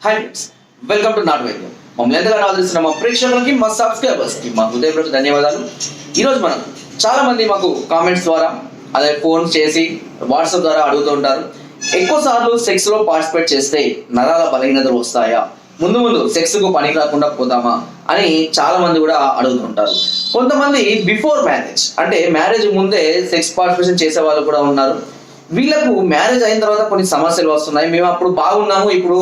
High friends welcome to నాట్ వైద్యం మమ్మల్ని ఎంతగానో ఆదరిస్తున్న మా ప్రేక్షకులకి మా సబ్స్క్రైబర్స్కి మా హృదయపూర్వక ధన్యవాదాలు. ఈరోజు మనం చాలా మంది మాకు కామెంట్స్ ద్వారా అదే ఫోన్ చేసి వాట్సాప్ ద్వారా అడుగుతూ ఉంటారు. ఎక్కువ సార్లు సెక్స్లో పార్టిసిపేట్ చేస్తే నరాల బలహీనతలు వస్తాయా? ముందు ముందు సెక్స్కు పనికి రాకుండా పోతామా? అని చాలా మంది కూడా అడుగుతుంటారు కొంతమంది బిఫోర్ మ్యారేజ్ అంటే మ్యారేజ్ ముందే సెక్స్ పార్టిసిపేషన్ చేసే వాళ్ళు కూడా ఉన్నారు. వీళ్ళకు మ్యారేజ్ అయిన తర్వాత కొన్ని సమస్యలు వస్తున్నాయి. మేము అప్పుడు బాగున్నాము. ఇప్పుడు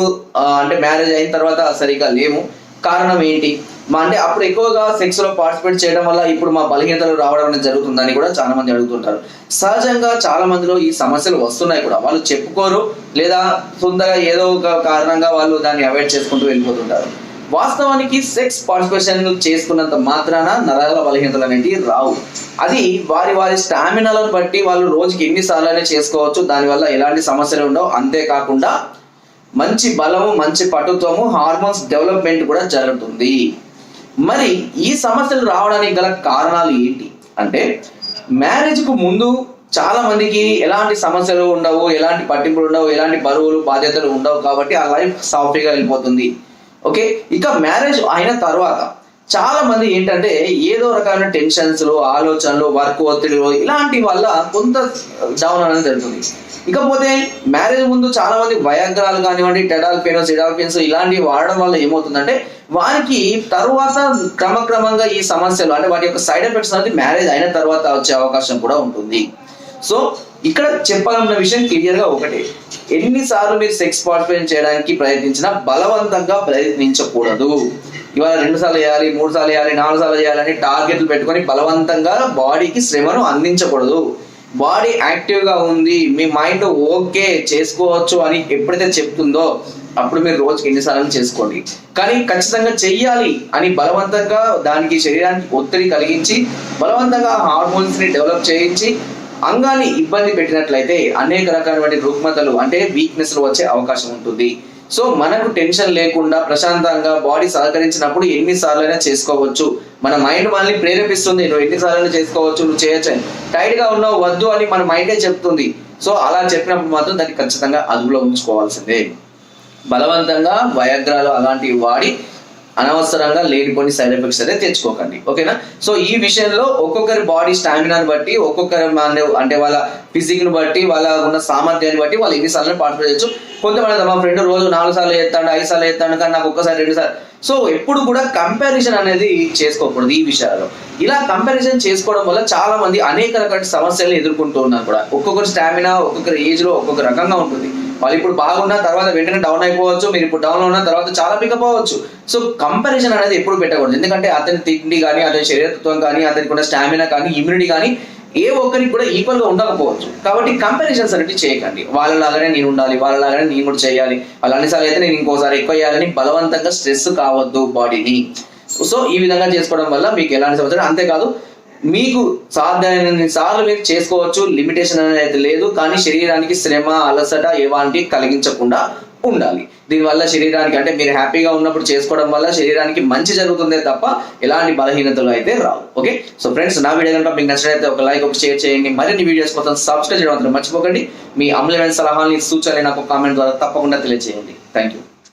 అంటే మ్యారేజ్ అయిన తర్వాత సరిగా లేము. కారణం ఏంటి? మా అంటే అప్పుడు ఎక్కువగా సెక్స్లో పార్టిసిపేట్ చేయడం వల్ల ఇప్పుడు మా బలహీనతలు రావడం అనేది జరుగుతుందని కూడా చాలా మంది అడుగుతుంటారు. సహజంగా చాలా మందిలో ఈ సమస్యలు వస్తున్నాయి కూడా. వాళ్ళు చెప్పుకోరు లేదా సొంతగా ఏదో ఒక కారణంగా వాళ్ళు దాన్ని అవాయిడ్ చేసుకుంటూ వెళ్ళిపోతుంటారు. వాస్తవానికి సెక్స్ పార్టిసిపేషన్ చేసుకున్నంత మాత్రాన నరాల బలహీనతలు అనేవి రావు. అది వారి వారి స్టామినాలను బట్టి వాళ్ళు రోజుకి ఎన్నిసార్లు అయినా చేసుకోవచ్చు. దానివల్ల ఎలాంటి సమస్యలు ఉండవు. అంతేకాకుండా మంచి బలము మంచి పటుత్వము హార్మోన్స్ డెవలప్మెంట్ కూడా జరుగుతుంది. మరి ఈ సమస్యలు రావడానికి గల కారణాలు ఏంటి? అంటే మ్యారేజ్కు ముందు చాలా మందికి ఎలాంటి సమస్యలు ఉండవు ఎలాంటి పట్టింపులు ఉండవు ఎలాంటి బరువులు బాధ్యతలు ఉండవు కాబట్టి ఆ లైఫ్ సాఫీగా వెళ్ళిపోతుంది. ఓకే? ఇక మ్యారేజ్ అయిన తర్వాత చాలా మంది ఏంటంటే ఏదో రకమైన టెన్షన్స్ ఆలోచనలు వర్క్ ఒత్తిడిలో ఇలాంటి వల్ల కొంత డౌన్ అనేది జరుగుతుంది. ఇకపోతే మ్యారేజ్ ముందు చాలా మంది వయాగ్రాలు కానివ్వండి టెడాల్ పెయిన్ సిడాల్ పెయిన్స్ ఇలాంటివి వాడడం వల్ల ఏమవుతుందంటే వారికి తర్వాత క్రమక్రమంగా ఈ సమస్యలు అంటే వాటి యొక్క సైడ్ ఎఫెక్ట్స్ అనేది మ్యారేజ్ అయిన తర్వాత వచ్చే అవకాశం కూడా ఉంటుంది. సో ఇక్కడ చెప్పాలన్న విషయం క్లియర్గా ఒకటే. ఎన్నిసార్లు మీరు సెక్స్ పార్టిసిపేట్ చేయడానికి ప్రయత్నించినా బలవంతంగా ప్రయత్నించకూడదు. ఇవాళ రెండు సార్లు చేయాలి మూడు సార్లు చేయాలి నాలుగు సార్లు చేయాలని టార్గెట్లు పెట్టుకొని బలవంతంగా బాడీకి శ్రమను అందించకూడదు. బాడీ యాక్టివ్గా ఉంది మీ మైండ్ ఓకే చేసుకోవచ్చు అని ఎప్పుడైతే చెప్తుందో అప్పుడు మీరు రోజుకి ఎన్నిసార్లు చేసుకోండి. కానీ ఖచ్చితంగా చెయ్యాలి అని బలవంతంగా దానికి శరీరానికి ఒత్తిడి కలిగించి బలవంతంగా హార్మోన్స్ని డెవలప్ చేయించి అంగాన్ని ఇబ్బంది పెట్టినట్లయితే అనేక రకాలైన రుగ్మతలు అంటే వీక్నెస్లు వచ్చే అవకాశం ఉంటుంది. సో మనకు టెన్షన్ లేకుండా ప్రశాంతంగా బాడీ సహకరించినప్పుడు ఎన్నిసార్లు అయినా చేసుకోవచ్చు. మన మైండ్ మనల్ని ప్రేరేపిస్తుంది. నువ్వు ఎన్నిసార్లు అయినా చేసుకోవచ్చు నువ్వు చేయొచ్చు టైట్గా టైట్గా ఉన్నావు వద్దు అని మన మైండే చెప్తుంది. సో అలా చెప్పినప్పుడు మాత్రం దాన్ని ఖచ్చితంగా అదుపులో ఉంచుకోవాల్సిందే. బలవంతంగా వయగ్రాలు అలాంటివి వాడి అనవసరంగా లేనిపోని సైడ్ ఎఫెక్ట్స్ అయితే తెచ్చుకోకండి. ఓకేనా? సో ఈ విషయంలో ఒక్కొక్కరి బాడీ స్టామినాని బట్టి ఒక్కొక్కరి మన- అంటే వాళ్ళ ఫిజిక్ని బట్టి వాళ్ళ ఉన్న సామర్థ్యాన్ని బట్టి వాళ్ళు ఎన్నిసార్లు పార్టిసిపేట్ చేయొచ్చు. కొంతమంది మా ఫ్రెండ్ రోజు నాలుగు సార్లు ఎత్తాడు ఐదు సార్లు ఎత్తాడు కానీ నాకు ఒక్కసారి రెండు సార్లు. సో ఎప్పుడు కూడా కంపారిజన్ అనేది చేసుకోకూడదు ఈ విషయాల్లో. ఇలా కంపారిజన్ చేసుకోవడం వల్ల చాలా మంది అనేక రకాల సమస్యలను ఎదుర్కొంటూ ఉన్నారు కూడా. ఒక్కొక్కరి స్టామినా ఒక్కొక్కరి ఏజ్లో ఒక్కొక్క రకంగా ఉంటుంది. వాళ్ళు ఇప్పుడు బాగున్న తర్వాత వెంటనే డౌన్ అయిపోవచ్చు మీరు ఇప్పుడు డౌన్ ఉన్న తర్వాత చాలా పికప్ అవ్వచ్చు సో కంపారిజన్ అనేది ఎప్పుడు పెట్టకూడదు. ఎందుకంటే అతని తిండి కానీ అతని శరీరత్వం కానీ అతనికి ఉన్న స్టామినా కానీ ఇమ్యూనిటీ కానీ ఏ ఒక్కరికి కూడా ఈక్వల్గా ఉండకపోవచ్చు. కాబట్టి కంపారిజన్స్ అనేవి చేయకండి. వాళ్ళలాగానే నేను ఉండాలి వాళ్ళలాగానే నేను కూడా చేయాలి వాళ్ళు అన్నిసార్లు అయితే నేను ఇంకోసారి ఎక్కువ చేయాలని బలవంతంగా స్ట్రెస్ కావద్దు బాడీని సో ఈ విధంగా చేసుకోవడం వల్ల మీకు ఎలాంటి సమస్య అంతేకాదు మీకు సాధ్యమైన సార్లు మీరు చేసుకోవచ్చు. లిమిటేషన్ అనేది అయితే లేదు. కానీ శరీరానికి శ్రమ అలసట ఎలాంటి కలిగించకుండా ఉండాలి. దీనివల్ల శరీరానికి అంటే మీరు హ్యాపీగా ఉన్నప్పుడు చేసుకోవడం వల్ల శరీరానికి మంచి జరుగుతుందే తప్ప ఎలాంటి బలహీనతలు అయితే రావు. ఓకే సో ఫ్రెండ్స్ నా వీడియో కనుక మీకు నచ్చినట్లయితే ఒక లైక్ ఒక షేర్ చేయండి. మరిన్ని వీడియోస్ కోసం సబ్స్క్రైబ్ చేయడం మాత్రం మర్చిపోకండి. మీ అమలమైన సలహాలని సూచనలు నాకు కామెంట్ ద్వారా తప్పకుండా తెలియజేయండి. Thank you